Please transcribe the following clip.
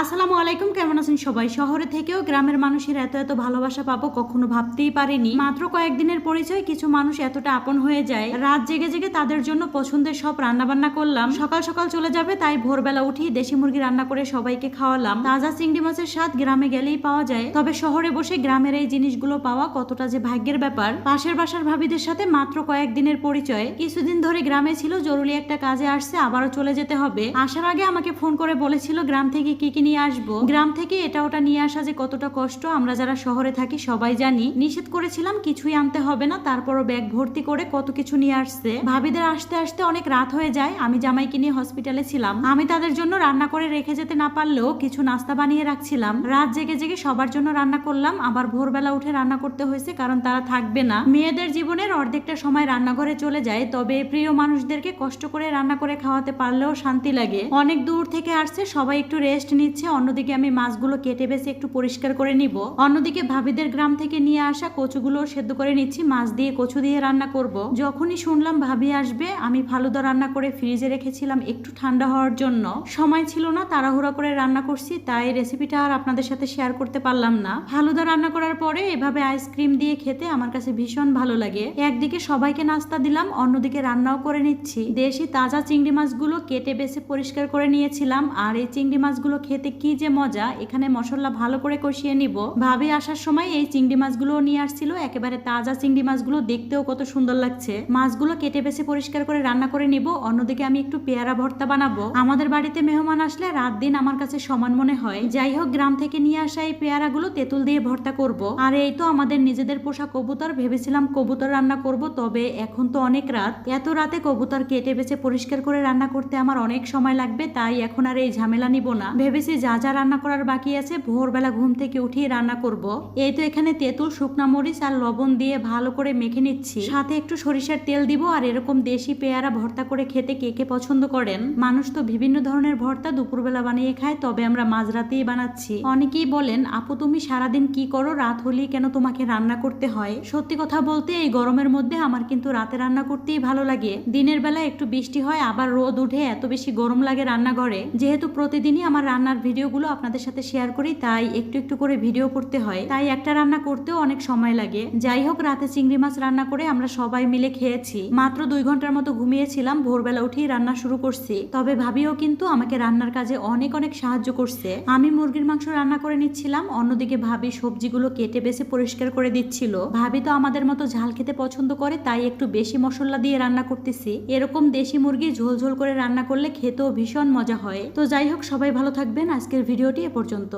আসসালামু আলাইকুম, কেমন আছেন সবাই? শহরে থেকেও গ্রামের মানুষের এত এত ভালোবাসা পাবো কখনো ভাবতেই পারিনি। মাত্র কয়েকদিনের পরিচয় কিছু মানুষ এতটা আপন হয়ে যায়। রাত জেগে জেগে তাদের জন্য পছন্দের সব রান্না বান্না করলাম। সকাল সকাল চলে যাবে, তাই ভোরবেলা উঠি দেশি মুরগি রান্না করে সবাইকে খাওয়ালাম। তাজা চিংড়ি মাছের স্বাদ গ্রামে গেলেই পাওয়া যায়। তবে শহরে বসে গ্রামের এই জিনিসগুলো পাওয়া কতটা যে ভাগ্যের ব্যাপার, পাশের বাসার ভাবিদের সাথে মাত্র কয়েকদিনের পরিচয়। কিছুদিন ধরে গ্রামে ছিল, জরুরি একটা কাজে আসছে, আবারও চলে যেতে হবে। আসার আগে আমাকে ফোন করে বলেছিল, গ্রাম থেকে কি কি নিয়ে আসব। গ্রাম থেকে এটা ওটা নিয়ে আসা যে কতটা কষ্ট, আমরা যারা শহরে থাকি সবাই জানি। নিষেধ করেছিলাম, কিছুই আনতে হবে না, তারপরও ব্যাগ ভর্তি করে কত কিছু নিয়ে আসছে। ভাবিদের আসতে আসতে অনেক রাত হয়ে যায়, আমি জামাইকে নিয়ে হসপিটালে ছিলাম। আমি তাদের জন্য রান্না করে রেখে যেতে না পারলেও কিছু নাস্তা বানিয়ে রাখছিলাম। রাত জেগে জেগে সবার জন্য রান্না করলাম, আবার ভোরবেলা উঠে রান্না করতে হয়েছে, কারণ তারা থাকবে না। মেয়েদের জীবনের অর্ধেকটা সময় রান্নাঘরে চলে যায়, তবে প্রিয় মানুষদেরকে কষ্ট করে রান্না করে খাওয়াতে পারলেও শান্তি লাগে। অনেক দূর থেকে আসছে, সবাই একটু রেস্ট নিচ্ছে। অন্যদিকে আমি মাছগুলো কেটে বেছে একটু পরিষ্কার করে নিব। অন্যদিকে ভাবিদের গ্রাম থেকে নিয়ে আসা কচুগুলো সেদ্ধ করে নিচ্ছি, মাছ দিয়ে কচু দিয়ে রান্না করব। যখনই শুনলাম ভাবি আসবে, আমি ফালুদা রান্না করে ফ্রিজে রেখেছিলাম একটু ঠান্ডা হওয়ার জন্য। সময় ছিল না, তাড়াহুড়া করে রান্না করছি, তাই রেসিপিটা আর আপনাদের সাথে শেয়ার করতে পারলাম না। ফালুদা রান্না করার পরে এভাবে আইসক্রিম দিয়ে খেতে আমার কাছে ভীষণ ভালো লাগে। একদিকে সবাইকে নাস্তা দিলাম, অন্যদিকে রান্নাও করে নিচ্ছি। দেশি তাজা চিংড়ি মাছগুলো কেটে বেছে পরিষ্কার করে নিয়েছিলাম, আর এই চিংড়ি মাছগুলো খেতে কি যে মজা, এখানে মশলা ভালো করে কষিয়ে নিব। ভাবি আসার সময় এই চিংড়ি মাছগুলো নিয়ে আসছিল, একেবারে তাজা চিংড়ি মাছগুলো দেখতেও কত সুন্দর লাগছে। মাছগুলো কেটে বেছে পরিষ্কার করে রান্না করে নিব, অন্যদিকে আমি একটু পেয়ারা ভর্তা বানাবো। আমাদের বাড়িতে মেহমান আসলে রাত দিন আমার কাছে সমান মনে হয়। যাই হোক, গ্রাম থেকে নিয়ে আসা এই পেয়ারাগুলো তেঁতুল দিয়ে ভর্তা করব। আর এই তো আমাদের নিজেদের পোষা কবুতর, ভেবেছিলাম কবুতর রান্না করব, তবে এখন তো অনেক রাত। এত রাতে কবুতর কেটে বেছে পরিষ্কার করে রান্না করতে আমার অনেক সময় লাগবে, তাই এখন আর এই ঝামেলা নিব না। ভেবেছি যা যা রান্না করার বাকি আছে, ভোরবেলা ঘুম থেকে উঠিয়ে রান্না করব। এই তো এখানে তেঁতুল, শুকনা মরিচ আর লবণ দিয়ে ভালো করে মেখে নিচ্ছি। সাথে একটু সরিষার তেল দিব আর এরকম দেশি পেয়ারা ভর্তা করে খেতে কে কে পছন্দ করেন? মানুষ তো বিভিন্ন ধরনের ভর্তা দুপুরবেলা বানিয়ে খায়, তবে আমরা মাঝরাতেই বানাচ্ছি। অনেকেই বলেন, আপু, তুমি সারাদিন কি করো? রাত হলেই কেন তোমাকে রান্না করতে হয়? সত্যি কথা বলতে, এই গরমের মধ্যে আমার কিন্তু রাতে রান্না করতেই ভালো লাগে। দিনের বেলা একটু বৃষ্টি হয়, আবার রোদ উঠে এত বেশি গরম লাগে রান্নাঘরে। যেহেতু প্রতিদিনই আমার রান্নার ভিডিওগুলো আপনাদের সাথে শেয়ার করি, তাই একটু একটু করে ভিডিও করতে হয়। তাই একটা রান্না করতেও অনেক সময় লাগে। যাই হোক, রাতে চিংড়ি মাছ রান্না করে আমরা সবাই মিলে খেয়েছি। মাত্র দুই ঘণ্টার মতো ঘুমিয়েছিলাম, ভোরবেলা উঠেই রান্না শুরু করছি। তবে ভাবিও কিন্তু আমাকে রান্নার কাজে অনেক অনেক সাহায্য করছে। আমি মুরগির মাংস রান্না করে নিচ্ছিলাম, অন্যদিকে ভাবি সবজিগুলো কেটে বেছে পরিষ্কার করে দিচ্ছিল। ভাবি তো আমাদের মতো ঝাল খেতে পছন্দ করে, তাই একটু বেশি মশলা দিয়ে রান্না করতেছি। এরকম দেশি মুরগি ঝোল ঝোল করে রান্না করলে খেতেও ভীষণ মজা হয়। তো যাই হোক, সবাই ভালো থাকবেন। আজকের ভিডিওটি এ পর্যন্ত।